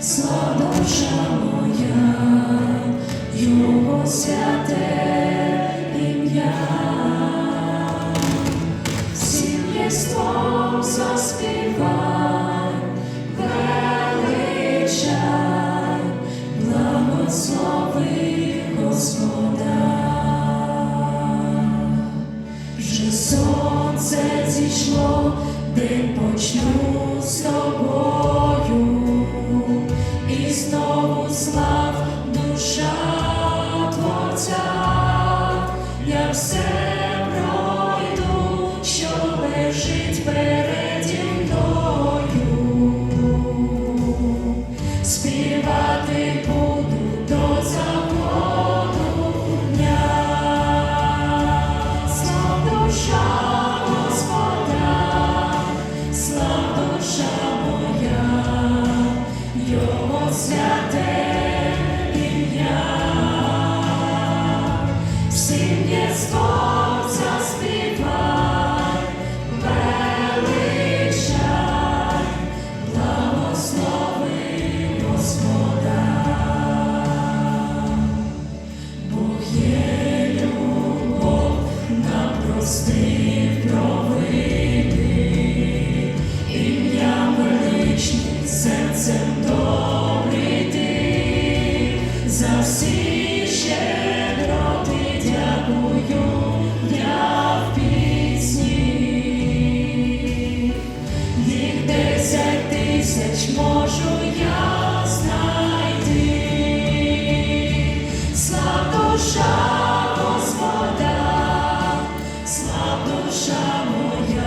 Слава душа моя, Його святе. прийшло, день почну з тобою, і знову слав душа Творця, я все. Десь можу я знайти, слав душа Господа, слав душа моя.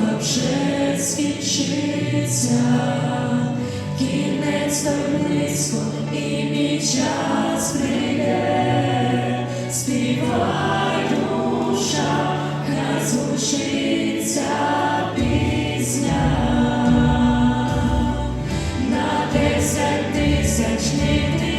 Хіба вже скінчиться, кінець так близько і мій час прийде, співай душа, хай звучиться пісня, на десять тисяч тисячних.